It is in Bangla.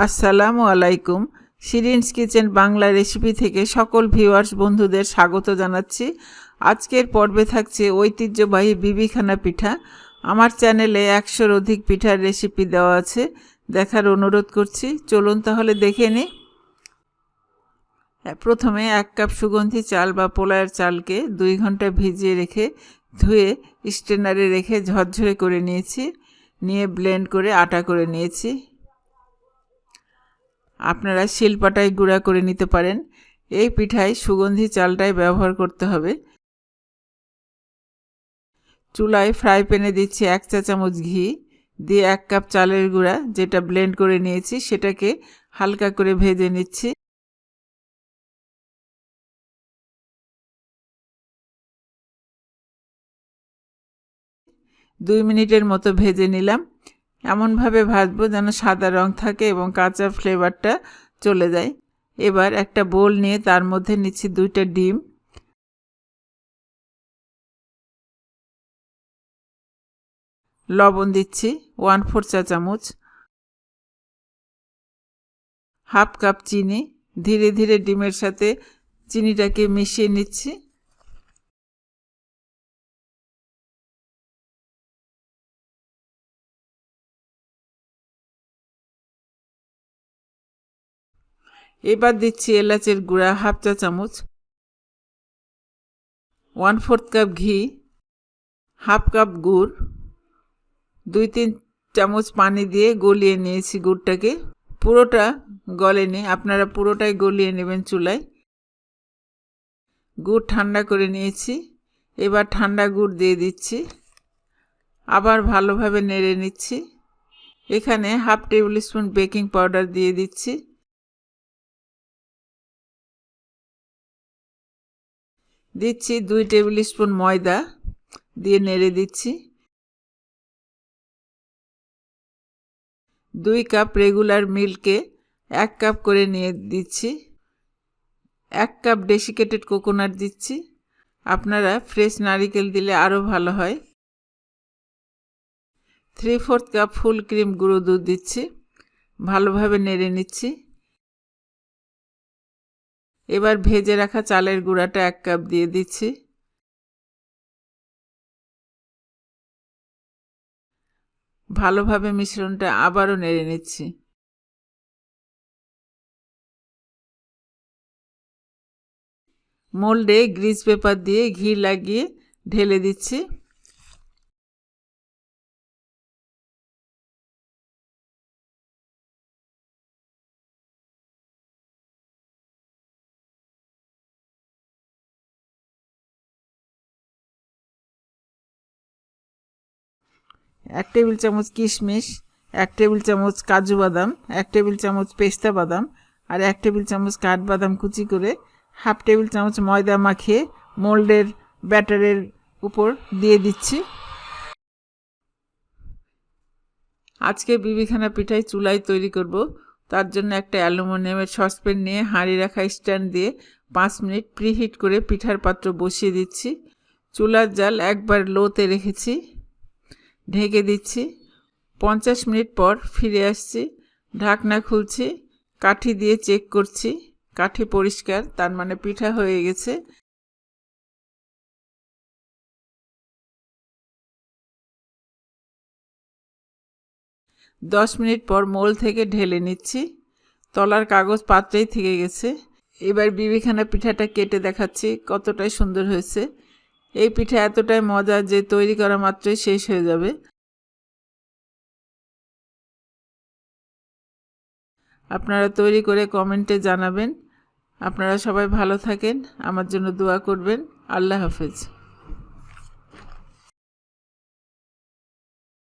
আসসালামু আলাইকুম। শিরিনস কিচেন বাংলা রেসিপি থেকে সকল ভিউয়ার্স, বন্ধুদের স্বাগত জানাচ্ছি। আজকের পর্বে থাকছে ঐতিহ্যবাহী বিবিখানা পিঠা। আমার চ্যানেলে একশোর অধিক পিঠার রেসিপি দেওয়া আছে, দেখার অনুরোধ করছি। চলুন তাহলে দেখে নিই। প্রথমে এক কাপ সুগন্ধি চাল বা পোলায়ের চালকে দুই ঘণ্টা ভিজিয়ে রেখে ধুয়ে স্ট্রেনারে রেখে ঝরঝরে করে নিয়েছি। নিয়ে ব্লেন্ড করে আটা করে নিয়েছি। আপনারা শিলপাটায় গুঁড়া করে নিতে পারেন। এই পিঠায় সুগন্ধি চালটাই ব্যবহার করতে হবে। চুলায় ফ্রাই প্যানে দিচ্ছি এক চা চামচ ঘি, দিয়ে এক কাপ চালের গুঁড়া, যেটা ব্লেন্ড করে নিয়েছি, সেটাকে হালকা করে ভেজে নিচ্ছি। দুই মিনিটের মতো ভেজে নিলাম। এমনভাবে ভাজবো যেন সাদা রং থাকে এবং কাঁচা ফ্লেভারটা চলে যায়। এবার একটা বোল নিয়ে তার মধ্যে নিচ্ছি দুইটা ডিম। লবণ দিচ্ছি ওয়ান ফোর চা চামচ। হাফ কাপ চিনি। ধীরে ধীরে ডিমের সাথে চিনিটাকে মিশিয়ে নিচ্ছি। এবার দিচ্ছি এলাচের গুঁড়া হাফ চা চামচ ওয়ান ফোর্থ কাপ ঘি হাফ কাপ গুড়, দুই তিন চামচ পানি দিয়ে গলিয়ে নিয়েছি গুড়টাকে। পুরোটা গলে গলেনি, আপনারা পুরোটাই গলিয়ে নেবেন চুলায়। গুড় ঠান্ডা করে নিয়েছি, এবার ঠান্ডা গুড় দিয়ে দিচ্ছি। আবার ভালোভাবে নেড়ে নিচ্ছি। এখানে half tablespoon baking powder দিয়ে দিচ্ছি। দিচ্ছি দুই টেবিল স্পুন ময়দা দিয়ে নেড়ে দিচ্ছি। দুই কাপ রেগুলার মিল্কে এক কাপ করে নিয়ে দিচ্ছি। এক কাপ ডেসিকেটেড কোকোনাট দিচ্ছি। আপনারা ফ্রেশ নারিকেল দিলে আরও ভালো হয়। Three fourth cup full cream গুঁড়ো দুধ দিচ্ছি। ভালোভাবে নেড়ে নিচ্ছি। এবার ভেজে রাখা চালের গুঁড়াটা এক কাপ দিয়ে দিচ্ছি। ভালোভাবে মিশ্রণটা আবারও নেড়ে নিচ্ছি। মোল্ডে গ্রিজ পেপার দিয়ে ঘি লাগিয়ে ঢেলে দিচ্ছি। এক টেবিল চামচ কিশমিশ, এক টেবিল চামচ কাজু বাদাম, এক টেবিল চামচ পেস্তা বাদাম আর এক টেবিল চামচ কাঠবাদাম কুচি করে হাফ টেবিল চামচ ময়দা মাখিয়ে মোল্ডের ব্যাটারের উপর দিয়ে দিচ্ছি। আজকে বিবিখানা পিঠাই চুলাই তৈরি করব। তার জন্য একটা অ্যালুমিনিয়ামের সসপ্যান নিয়ে হাঁড়ি রাখা স্ট্যান্ড দিয়ে পাঁচ মিনিট প্রিহিট করে পিঠার পাত্র বসিয়ে দিচ্ছি। চুলার জাল একবার লোতে রেখেছি। ঢেকে দিচ্ছি। পঞ্চাশ মিনিট পর ফিরে আসছি। ঢাকনা খুলছি। কাঠি দিয়ে চেক করছি। কাঠি পরিষ্কার, তার মানে পিঠা হয়ে গেছে। দশ মিনিট পর মোল থেকে ঢেলে নিচ্ছি। তলার কাগজ পাত্রেই থেকে গেছে। এবার বিবিখানা পিঠাটা কেটে দেখাচ্ছি কতটাই সুন্দর হয়েছে। এই পিঠা এতটাই মজা যে তৈরি করা মাত্রই শেষ হয়ে যাবে। আপনারা তৈরি করে কমেন্টে জানাবেন। আপনারা সবাই ভালো থাকেন। আমার জন্য দোয়া করবেন। আল্লাহ হাফেজ।